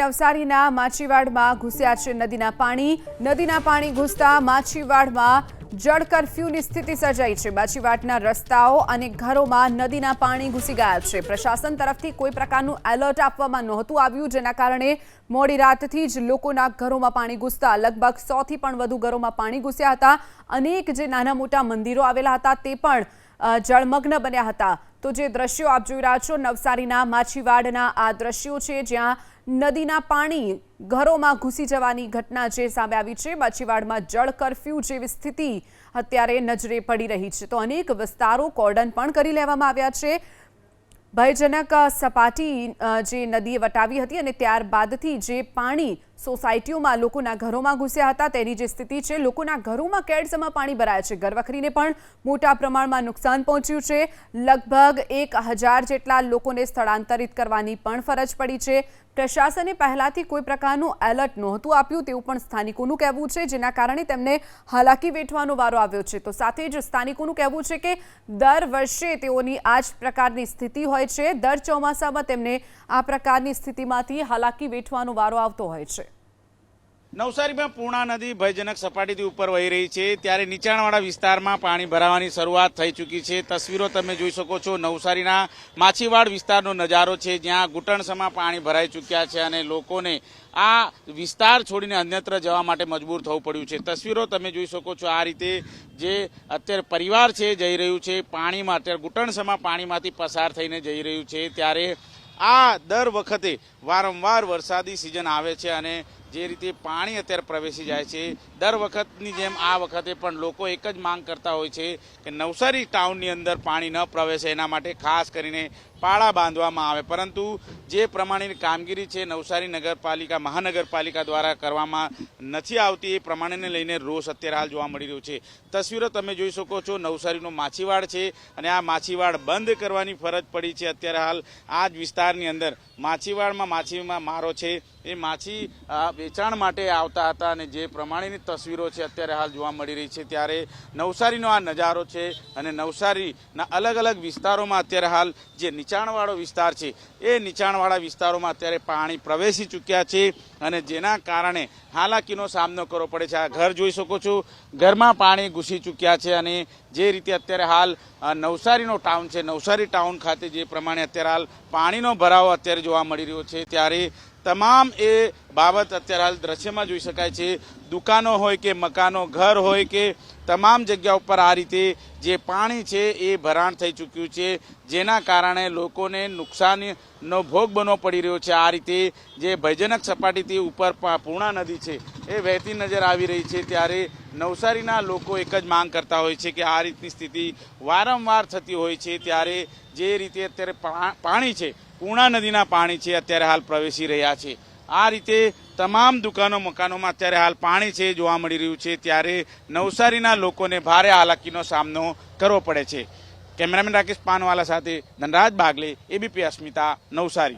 નવસારીના માછીવાડમાં ઘૂસ્યા છે નદીના પાણી. નદીના પાણી ઘૂસતા માછીવાડમાં જળ કરફ્યુની સ્થિતિ સર્જાઈ છે. માછીવાડના રસ્તાઓ અને ઘરોમાં નદીના પાણી ઘૂસી ગયા છે. પ્રશાસન તરફથી કોઈ પ્રકારનું એલર્ટ આપવામાં નહોતું આવ્યું, જેના કારણે મોડી રાતથી જ લોકોના ઘરોમાં પાણી ઘૂસતા. લગભગ સોથી પણ વધુ ઘરોમાં પાણી ઘૂસ્યા હતા. અનેક જે નાના મોટા મંદિરો આવેલા હતા તે પણ જળમગ્ન બન્યા હતા. તો જે દ્રશ્યો આપ જોઈ રહ્યા છો, નવસારીના માછીવાડના આ દ્રશ્યો છે જ્યાં નદીના પાણી ઘરોમાં ઘૂસી જવાની ઘટના જે સામે આવી છે, માછીવાડમાં જળ કરફ્યુ જેવી સ્થિતિ અત્યારે નજરે પડી રહી છે. તો અનેક વિસ્તારો કોર્ડન પણ કરી લેવામાં આવ્યા છે. ભયજનક સપાટી જે નદીએ વટાવી હતી અને ત્યારબાદથી જે પાણી સોસાયટીઓમાં લોકોના ઘરોમાં ઘૂસ્યા હતા, તેની જે સ્થિતિ છે, લોકોના ઘરોમાં કેડસમાં પાણી ભરાયા છે. ઘરવખરીને પણ મોટા પ્રમાણમાં નુકસાન પહોંચ્યું છે. લગભગ એક હજાર જેટલા લોકોને સ્થળાંતરિત કરવાની પણ ફરજ પડી છે. પ્રશાસને પહેલાથી કોઈ પ્રકારનું એલર્ટ નહોતું આપ્યું તેવું પણ સ્થાનિકોનું કહેવું છે, જેના કારણે તેમને હાલાકી વેઠવાનો વારો આવ્યો છે. તો સાથે જ સ્થાનિકોનું કહેવું છે કે, દર વર્ષે તેઓની આ જ પ્રકારની સ્થિતિ હોય છે. દર ચોમાસામાં તેમને આ પ્રકારની સ્થિતિમાંથી હાલાકી વેઠવાનો વારો આવતો હોય છે. નવસારીમાં પૂર્ણા નદી ભયજનક સપાટીથી ઉપર વહી રહી છે. ત્યારે નીચાણવાળા વિસ્તારમાં પાણી ભરાવાની શરૂઆત થઈ ચૂકી છે. તસવીરો તમે જોઈ શકો છો. નવસારીના માછીવાડ વિસ્તારનો નજારો છે, જ્યાં ઘૂંટણસમાં પાણી ભરાઈ ચૂક્યા છે અને લોકોને આ વિસ્તાર છોડીને અન્યત્ર જવા માટે મજબૂર થવું પડ્યું છે. તસવીરો તમે જોઈ શકો છો. આ રીતે જે અત્યારે પરિવાર છે, જઈ રહ્યું છે, પાણીમાં અત્યારે ઘૂંટણસમાં પાણીમાંથી પસાર થઈને જઈ રહ્યું છે. ત્યારે આ દર વખતે વારંવાર વરસાદી સિઝન આવે છે અને જે રીતે પાણી અત્યારે પ્રવેશી જાય છે, દર વખતની જેમ આ વખતે પણ લોકો એક જ માંગ કરતા હોય છે કે નવસારી ટાઉનની અંદર પાણી ન પ્રવેશે એના માટે ખાસ કરીને પાળા બાંધવામાં આવે. પરંતુ જે પ્રમાણેની કામગીરી છે નવસારી નગરપાલિકા, મહાનગરપાલિકા દ્વારા કરવામાં નથી આવતી, એ પ્રમાણેને લઈને રોષ અત્યારે હાલ જોવા મળી રહ્યો છે. તસવીરો તમે જોઈ શકો છો, નવસારીનો માછીવાડ છે અને આ માછીવાડ બંધ કરવાની ફરજ પડી છે અત્યારે હાલ. આ જ વિસ્તારની અંદર માછીવાડમાં માછીમાં મારો છે, એ માછી વેચાણ માટે આવતા હતા અને જે પ્રમાણેની તસવીરો છે અત્યારે હાલ જોવા મળી રહી છે. ત્યારે નવસારીનો આ નજારો છે અને નવસારીના અલગ અલગ વિસ્તારોમાં અત્યારે હાલ જે નીચાણવાળો વિસ્તાર છે. એ નીચાણવાળા વિસ્તારોમાં અત્યારે પાણી પ્રવેશી ચૂક્યા છે અને જેના કારણે હાલાકીનો સામનો કરવો પડે છે. આ ઘર જોઈ શકો છો. ઘરમાં પાણી ઘૂસી ચૂક્યા છે અને જે રીતે અત્યારે હાલ નવસારીનો ટાઉન છે. નવસારી ટાઉન ખાતે જે પ્રમાણે અત્યારે હાલ પાણીનો ભરાવો અત્યારે જોવા મળી રહ્યો છે. ત્યારે તમામ એ બાબત અત્યારે હાલ દ્રશ્યમાં જોઈ શકાય છે. દુકાનો હોય કે મકાનો, ઘર હોય કે તમામ જગ્યા ઉપર આ રીતે જે પાણી છે એ ભરાણ થઈ ચૂક્યું છે, જેના કારણે લોકોને નુકસાનનો ભોગ બનવો પડી રહ્યો છે. આ રીતે જે ભયજનક સપાટીથી ઉપર પૂર્ણા નદી છે એ વહેતી નજર આવી રહી છે. ત્યારે નવસારીના લોકો એક જ માંગ કરતા હોય છે કે આ રીતની સ્થિતિ વારંવાર થતી હોય છે. ત્યારે જે રીતે અત્યારે પાણી છે, પૂર્ણા નદીના પાણી છે, અત્યારે હાલ પ્રવેશી રહ્યા છે. આ રીતે તમામ દુકાનો મકાનોમાં અત્યારે હાલ પાણી છે, જોવા મળી રહ્યું છે. ત્યારે નવસારીના લોકોને ભારે હાલાકીનો સામનો કરવો પડે છે. કેમેરામેન રાકેશ પાનવાલા સાથે ધનરાજ બાગલે એબીપી અસ્મિતા, નવસારી.